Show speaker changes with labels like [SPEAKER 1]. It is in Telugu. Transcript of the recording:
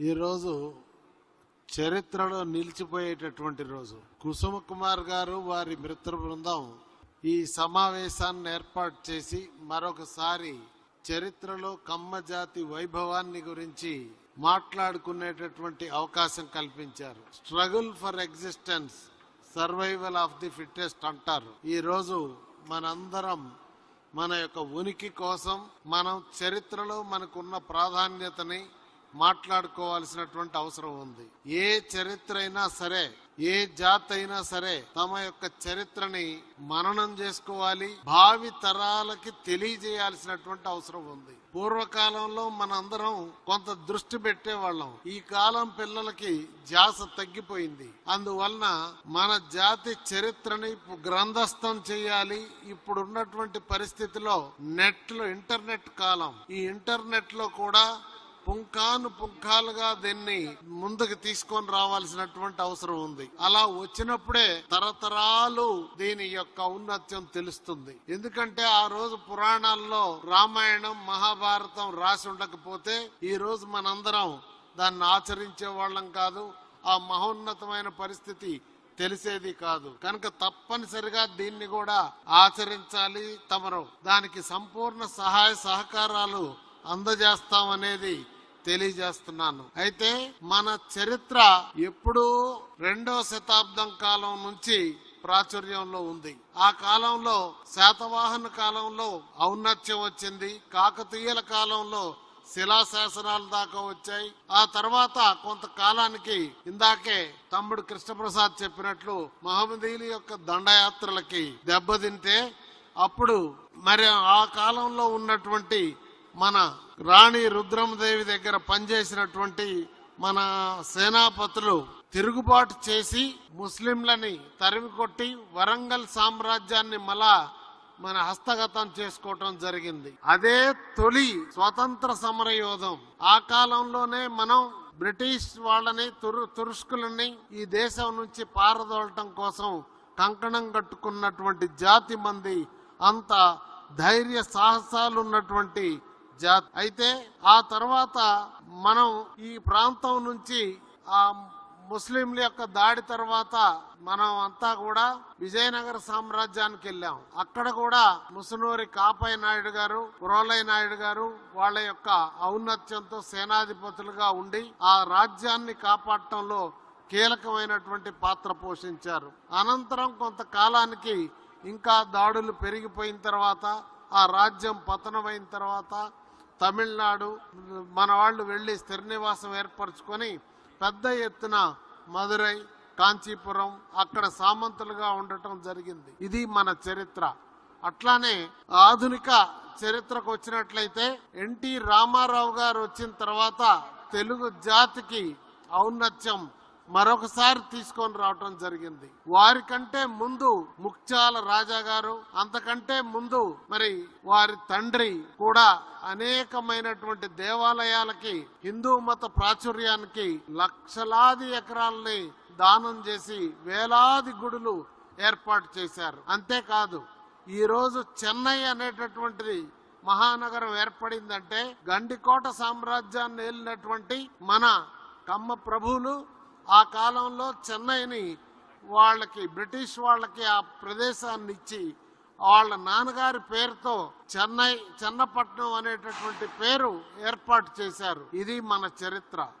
[SPEAKER 1] ఈరోజు చరిత్రలో నిలిచిపోయేటటువంటి రోజు. కుసుమ కుమార్ గారు వారి మిత్ర బృందం ఈ సమావేశాన్ని ఏర్పాటు చేసి మరొకసారి చరిత్రలో కమ్మ జాతి వైభవాన్ని గురించి మాట్లాడుకునేటటువంటి అవకాశం కల్పించారు. Struggle for existence survival of the fittest అంటారు. ఈ రోజు మనందరం మన యొక్క ఉనికి కోసం మనం చరిత్రలో మనకున్న ప్రాధాన్యతని మాట్లాడుకోవాల్సినటువంటి అవసరం ఉంది. ఏ చరిత్ర అయినా సరే ఏ జాతి అయినా సరే తమ యొక్క చరిత్రని మననం చేసుకోవాలి భావి తరాలకి తెలియజేయాల్సినటువంటి అవసరం ఉంది. పూర్వకాలంలో మనందరం కొంత దృష్టి పెట్టేవాళ్ళం. ఈ కాలం పిల్లలకి ధ్యాస తగ్గిపోయింది. అందువలన మన జాతి చరిత్రని గ్రంథస్థం చేయాలి. ఇప్పుడు ఉన్నటువంటి పరిస్థితిలో నెట్లో ఇంటర్నెట్ కాలం. ఈ ఇంటర్నెట్లో కూడా పుంఖాను పుంఖాలుగా దీన్ని ముందుకు తీసుకొని రావాల్సినటువంటి అవసరం ఉంది. అలా వచ్చినప్పుడే తరతరాలు దీని యొక్క ఔన్నత్యం తెలుస్తుంది. ఎందుకంటే ఆ రోజు పురాణాల్లో రామాయణం మహాభారతం రాసి ఉండకపోతే ఈ రోజు మనందరం దాన్ని ఆచరించే వాళ్ళం కాదు ఆ మహోన్నతమైన పరిస్థితి తెలిసేది కాదు. కనుక తప్పనిసరిగా దీన్ని కూడా ఆచరించాలి తమరు. దానికి సంపూర్ణ సహాయ సహకారాలు అందజేస్తామనేది తెలియజేస్తున్నాను. అయితే మన చరిత్ర ఎప్పుడూ రెండో శతాబ్దం కాలం నుంచి ప్రాచుర్యంలో ఉంది. ఆ కాలంలో శాతవాహన కాలంలో ఔన్నత్యం వచ్చింది. కాకతీయుల కాలంలో శిలాశాసనాల దాకా వచ్చాయి. ఆ తర్వాత కొంతకాలానికి ఇందాకే తమ్ముడు కృష్ణప్రసాద్ చెప్పినట్లు మహమ్మదీయుల యొక్క దండయాత్రలకి దెబ్బతింటే అప్పుడు మరి ఆ కాలంలో ఉన్నటువంటి మన రాణి రుద్రమదేవి దగ్గర పనిచేసినటువంటి మన సేనాపతులు తిరుగుబాటు చేసి ముస్లింలని తరిమి కొట్టి వరంగల్ సామ్రాజ్యాన్ని మళ్ళా మన హస్తగతం చేసుకోవటం జరిగింది. అదే తొలి స్వతంత్ర సమరయోధం. ఆ కాలంలోనే మనం బ్రిటిష్ వాళ్ళని తురు తురుష్కులని ఈ దేశం నుంచి పారదోలటం కోసం కంకణం కట్టుకున్నటువంటి జాతి మంది అంత ధైర్య సాహసాలు ఉన్నటువంటి జాతి. అయితే ఆ తర్వాత మనం ఈ ప్రాంతం నుంచి ఆ ముస్లింల యొక్క దాడి తర్వాత మనం అంతా కూడా విజయనగర సామ్రాజ్యానికి వెళ్ళాం. అక్కడ కూడా ముసునూరి కాపయ్య నాయుడు గారు పురోలయ్య నాయుడు గారు వాళ్ళ యొక్క ఔన్నత్యంతో సేనాధిపతులుగా ఉండి ఆ రాజ్యాన్ని కాపాడటంలో కీలకమైనటువంటి పాత్ర పోషించారు. అనంతరం కొంతకాలానికి ఇంకా దాడులు పెరిగిపోయిన తర్వాత ఆ రాజ్యం పతనమైన తర్వాత తమిళనాడు మన వాళ్ళు వెళ్ళి స్థిర నివాసం ఏర్పరచుకొని పెద్ద ఎత్తున మదురై కాంచీపురం అక్కడ సామంతులుగా ఉండటం జరిగింది. ఇది మన చరిత్ర. అట్లానే ఆధునిక చరిత్రకు వచ్చినట్లయితే ఎన్టీ రామారావు గారు వచ్చిన తర్వాత తెలుగు జాతికి ఔన్నత్యం మరొకసారి తీసుకొని రావటం జరిగింది. వారికంటే ముందు ముక్చాల రాజా గారు అంతకంటే ముందు మరి వారి తండ్రి కూడా అనేకమైనటువంటి దేవాలయాలకి హిందూ మత ప్రాచుర్యానికి లక్షలాది ఎకరాలని దానం చేసి వేలాది గుడులు ఏర్పాటు చేశారు. అంతేకాదు ఈ రోజు చెన్నై అనేటటువంటిది మహానగరం ఏర్పడిందంటే గండికోట సామ్రాజ్యాన్ని ఏలినటువంటి మన కమ్మ ప్రభువులు ఆ కాలంలో చెన్నైని వాళ్ళకి బ్రిటిష్ వాళ్ళకి ఆ ప్రదేశాన్ని ఇచ్చి వాళ్ళ నాన్నగారి పేరుతో చెన్నై చెన్నపట్నం అనేటటువంటి పేరు ఏర్పాటు చేశారు. ఇది మన చరిత్ర.